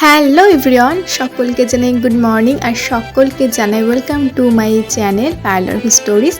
Hello everyone সকলকে জানাই good morning আর সকলকে জানাই welcome to my channel parlour stories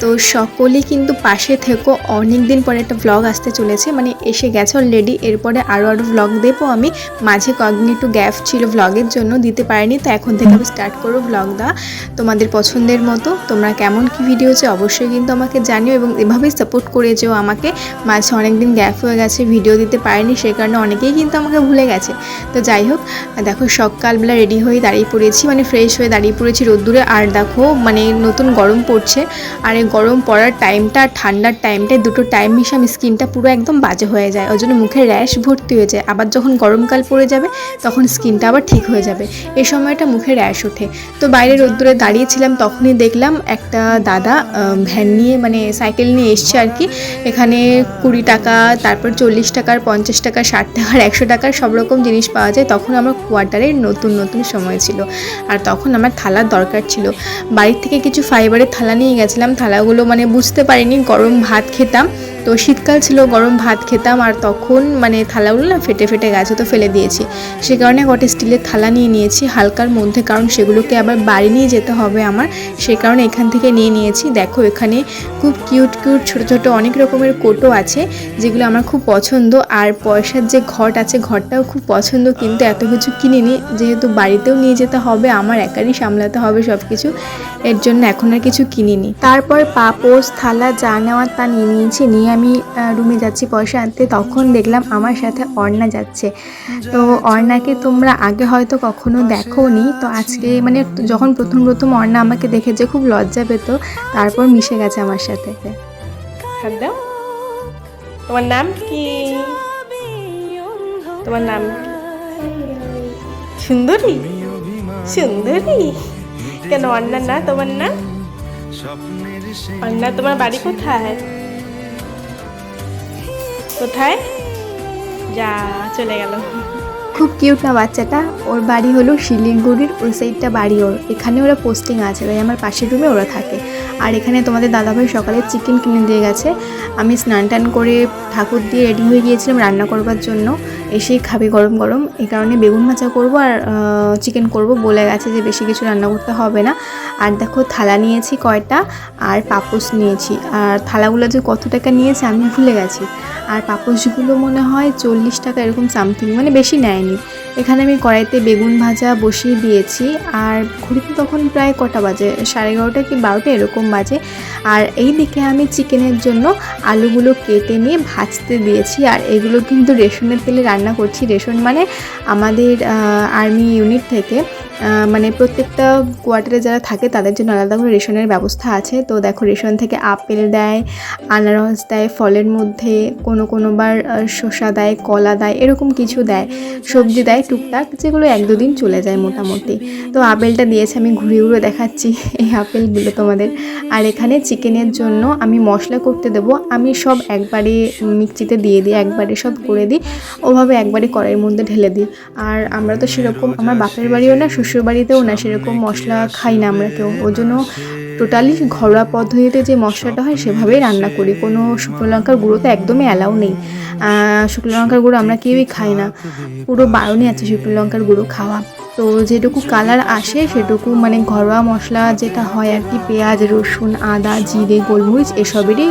তো সকলেই কিন্তু পাশে থেকো। অনেক দিন পরে একটা ব্লগ আসতে চলেছে মানে এসে গেছে অলরেডি এরপরে আরও আরও ব্লগ দেবো আমি। মাঝে কয়েকদিন একটু গ্যাপ ছিল ব্লগের জন্য, দিতে পারিনি। তো এখন থেকে আমি স্টার্ট করব ব্লগ দেওয়া তোমাদের পছন্দের মতো, তোমরা কেমন কি ভিডিও হচ্ছে অবশ্যই কিন্তু আমাকে জানিও এবং এভাবেই সাপোর্ট করে যেও আমাকে। মাঝে অনেক দিন গ্যাপ হয়ে গেছে ভিডিও দিতে পারিনি সেই কারণে অনেকেই কিন্তু আমাকে ভুলে গেছে। তো যাই হোক, দেখো সকালবেলা রেডি হয়ে দাঁড়িয়ে পড়েছি মানে ফ্রেশ হয়ে দাঁড়িয়ে পড়েছি রোদ্দুরে। আর দেখো মানে নতুন গরম পড়ছে। আর গরম পড়ার টাইমটা আর ঠান্ডার টাইমটা দুটো টাইম মিশে আমি স্কিনটা পুরো একদম বাজে হয়ে যায়। ওই জন্য মুখে র্যাশ ভর্তি হয়ে যায়। আবার যখন গরমকাল পড়ে যাবে, তখন স্কিনটা আবার ঠিক হয়ে যাবে। এ সময়টা মুখে র্যাশ ওঠে। তো বাইরে রোদ্দুরে দাঁড়িয়েছিলাম, তখনই দেখলাম একটা দাদা ভ্যান নিয়ে মানে সাইকেল নিয়ে এসছে আর কি। এখানে কুড়ি টাকা, তারপর চল্লিশ টাকার পঞ্চাশ টাকা, ষাট টাকার একশো টাকার সব রকম জিনিস পাওয়া যায়। তখন আমার কোয়ার্টারের নতুন নতুন সময় ছিল। আর তখন আমার থালার দরকার ছিল। বাড়ির থেকে কিছু ফাইবারের থালা নিয়ে গেছিলাম। থালাগুলো মানে বুঝতে পারিনি গরম ভাত খেতাম। তো শীতকাল ছিল, গরম ভাত খেতাম আর তখন মানে থালাগুলো না ফেটে ফেটে গেছে তো ফেলে দিয়েছি। সে কারণে কটা স্টিলের থালা নিয়ে নিয়েছি, হালকার মধ্যে, কারণ সেগুলোকে আবার বাড়ি নিয়ে যেতে হবে আমার। সে কারণে এখান থেকে নিয়ে নিয়েছি। দেখো এখানে খুব কিউট কিউট, ছোট ছোট অনেক রকমের কোটো আছে, যেগুলো আমার খুব পছন্দ। আর পয়সার যে ঘট আছে ঘরটাও খুব পছন্দ, কিন্তু এত কিছু কিনিনি। যেহেতু বাড়িতেও নিয়ে যেতে হবে, আমার একারই সামলাতে হবে সব কিছু এর জন্য এখন আর কিছু কিনিনি। তারপর পাপোস থালা যা নেওয়ার তা নিয়ে নিয়েছি, নিয়ে আমি রুমে যাচ্ছি পয়সা আনতে, তখন দেখলাম আমার সাথে অর্ণা যাচ্ছে। তো অর্ণাকে তোমরা আগে হয়তো কখনো দেখোনি। তো আজকে মানে যখন প্রথম প্রথম অর্ণা আমাকে দেখেছে, খুব লজ্জা পেত। তারপর মিশে গেছে আমার সাথে। তোমার নাম কি? তোমার নাম সুন্দরী? সুন্দরী? কেন অন্না না তোমার নাম? অন্না তোমার বাড়ি কোথায়? কোথায়? যা চলে গেল। খুব কিউট না বাচ্চাটা? ওর বাড়ি হলো শিলিগুড়ির ওই সাইডটা বাড়ি ওর। এখানে ওরা পোস্টিং আছে, তাই আমার পাশের রুমে ওরা থাকে। আর এখানে তোমাদের দাদাভাই সকালে চিকেন কিনে দিয়ে গেছে। আমি স্নান টান করে ঠাকুর দিয়ে রেডি হয়ে গিয়েছিলাম রান্না করবার জন্য। এসেই খাবে গরম গরম। এই কারণে বেগুন ভাজা করব আর চিকেন করব বলে গেছে যে বেশি কিছু রান্না করতে হবে না। আর দেখো থালা নিয়েছি কয়টা আর পাপোস নিয়েছি। আর থালাগুলো যে কত টাকা নিয়েছে আমি ভুলে গেছি। আর পাপোশগুলো মনে হয় চল্লিশ টাকা এরকম সামথিং মানে বেশি নেয়নি। এখানে আমি কড়াইতে বেগুন ভাজা বসিয়ে দিয়েছি, আর ঘুরিতে তখন প্রায় কটা বাজে, সাড়ে এগারোটা কি বারোটা এরকম বাজে। আর এই দিকে আমি চিকেনের জন্য আলুগুলো কেটে নিয়ে ভাজতে দিয়েছি, আর এগুলো কিন্তু রেশনের তেলে রান্না করছি। রেশন মানে আমাদের আর্মি ইউনিট থেকে মানে প্রত্যেকটা কোয়ার্টারে যারা থাকে তাদের জন্য আলাদা করে রেশনের ব্যবস্থা আছে। তো দেখো, রেশন থেকে আপেল দেয়, আনারস দেয়, ফলের মধ্যে কোনো কোনোবার শসা দেয়, কলা দেয়, এরকম কিছু দেয়। সবজি দেয়, টুকটাক, যেগুলো এক দুদিন চলে যায় মোটামুটি। তো আপেলটা দিয়েছে, আমি ঘুরে ঘুরে দেখাচ্ছি এই আপেলগুলো তোমাদের। আর এখানে চিকেনের জন্য আমি মশলা করতে দেবো। আমি সব একবারে মিক্সিতে দিয়ে দিই, একবারে সব করে দিই। ওভাবে একবারে কড়াইয়ের মধ্যে ঢেলে দিই। আর আমরা তো সেরকম, আমার বাপের বাড়িও না বাড়িতেও না সেরকম মশলা খাই না আমরা কেউ। ওই জন্য টোটালি ঘরোয়া পদ্ধতিতে যে মশলাটা হয় সেভাবেই রান্না করি। কোনো শুকনো লঙ্কার গুঁড়ো তো একদমই অ্যালাউ নেই। শুকনো লঙ্কার গুঁড়ো আমরা কেউই খাই না। পুরো বারণই আছে শুকনো লঙ্কার গুঁড়ো খাওয়া। তো যেটুকু কালার আসে সেটুকু মানে ঘরোয়া মশলা যেটা হয় আর কি, পেঁয়াজ, রসুন, আদা, জিরে, গোলমরিচ এসবেরই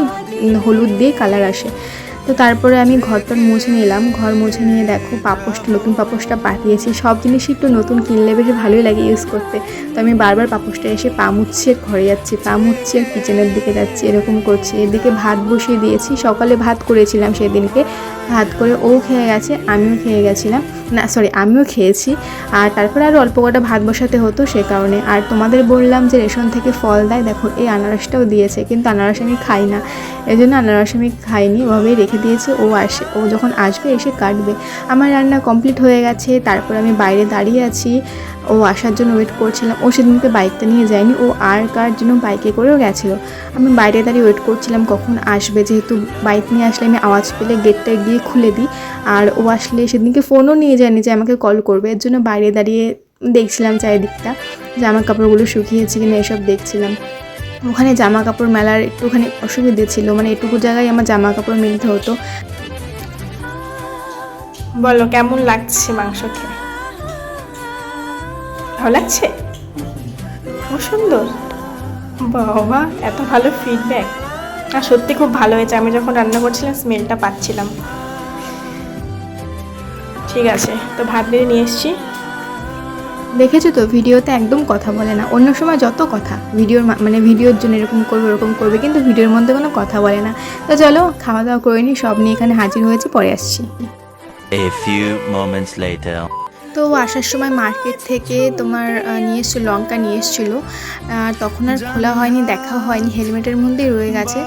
হলুদ দিয়ে কালার আসে। তো তারপরে আমি ঘরটা মুছে নিলাম। ঘর মুছে নিয়ে দেখো পাপোশটা নতুন পাপোশটা পাঠিয়েছি। সব জিনিসই একটু নতুন কিনলে বেশ ভালোই লাগে ইউজ করতে। তো আমি বারবার পাপোশটা এসে পা আর ঘরে যাচ্ছি, পা আর কিচেনের দিকে যাচ্ছি, এরকম করছি। এদিকে ভাত বসিয়ে দিয়েছি। সকালে ভাত করেছিলাম সেদিনকে। ভাত করে ও খেয়ে গেছে, আমিও খেয়ে গেছিলাম। না সরি আমিও খেয়েছি। আর তারপরে আরও অল্প কটা ভাত বসাতে হতো সে কারণে। আর তোমাদের বললাম যে রেশন থেকে ফল দেয়। দেখো, এই আনারসটাও দিয়েছে, কিন্তু আনারস আমি খাই না। এই জন্য আনারস আমি খাইনি, ওভাবেই রেখে দিয়েছি, ও আসে, ও যখন আসবে এসে কাটবে। আমার রান্না কমপ্লিট হয়ে গেছে, তারপর আমি বাইরে দাঁড়িয়ে আছি। ও আসার জন্য ওয়েট করছিলাম, ও সেদিনকে বাইকটা নিয়ে যায়নি, ও আর কার জন্য বাইকে করেও গেছিল। আমি বাইরে দাঁড়িয়ে ওয়েট করছিলাম কখন আসবে, যেহেতু বাইক নিয়ে আসলে আমি আওয়াজ পেলে গেটটা গিয়ে খুলে দিই। আর ও আসলে সেদিনকে ফোনও নিয়ে যায়নি যে আমাকে কল করবে, এর জন্য বাইরে দাঁড়িয়ে দেখছিলাম চারিদিকটা, জামা কাপড়গুলো শুকিয়েছে কিনা এসব দেখছিলাম। ওখানে জামা কাপড় মেলার একটুখানি অসুবিধে ছিল মানে এটুকু জায়গায় আমার জামা কাপড় মেলতে হতো। বলো, কেমন লাগছে মাংস খেয়ে ভালো লাগছে? খুব সুন্দর। বাবা, এত ভালো ফিডব্যাক আর সত্যি খুব ভালো হয়েছে, আমি যখন রান্না করছিলাম স্মেলটা পাচ্ছিলাম। ঠিক আছে, তো ভাত বেড়ে নিয়ে এসেছি। দেখেছ তো? ভিডিওতে একদম কথা বলে না। অন্য সময় যত কথা, ভিডিওর মানে ভিডিওর জন্য এরকম করবে, ওরকম করবে, কিন্তু ভিডিওর মধ্যে কোনো কথা বলে না। তো চলো খাওয়া দাওয়া করে নিই সব নিয়ে এখানে হাজির হয়েছি, পরে আসছি। A few moments later. তো আসার সময় মার্কেট থেকে তোমার নিয়ে এসছো লঙ্কা নিয়ে এসেছিল। আর তখন আর খোলা হয়নি, দেখা হয়নি হেলমেটের মধ্যেই রয়ে গেছে।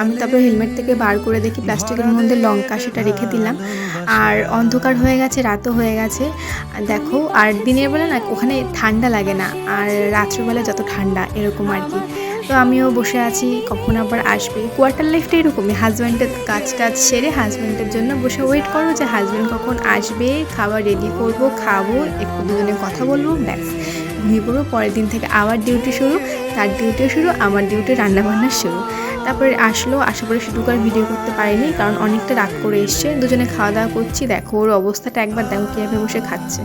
আমি তারপর হেলমেট থেকে বার করে দেখি প্লাস্টিকের মধ্যে লঙ্কা সেটা রেখে দিলাম। আর অন্ধকার হয়ে গেছে, রাতও হয়ে গেছে। দেখো, আর দিনের বেলা না, ওখানে ঠান্ডা লাগে না। আর রাত্রেবেলা যত ঠান্ডা, এরকম আর কি। তো আমিও বসে আছি, কখন আবার আসবে? কোয়ার্টার লাইফটা এরকমই হাজব্যান্ডের কাজ টাজ সেরে হাজব্যান্ডের জন্য বসে ওয়েট করো যে হাজব্যান্ড কখন আসবে, খাবার রেডি করব, খাব, একটু দুজনে কথা বলব, ব্যাস। ঘুমিয়ে পড়ব, পরের দিন থেকে আবার ডিউটি শুরু, তার ডিউটিও শুরু, আমার ডিউটি রান্নাবান্না শুরু। তারপরে আসলো আসার পরে সেটুকু আর ভিডিও করতে পারিনি, কারণ অনেকটা রাগ করে এসছে, দুজনে খাওয়া দাওয়া করছি, দেখো ওর অবস্থাটা একবার দেখো কীভাবে বসে খাচ্ছে।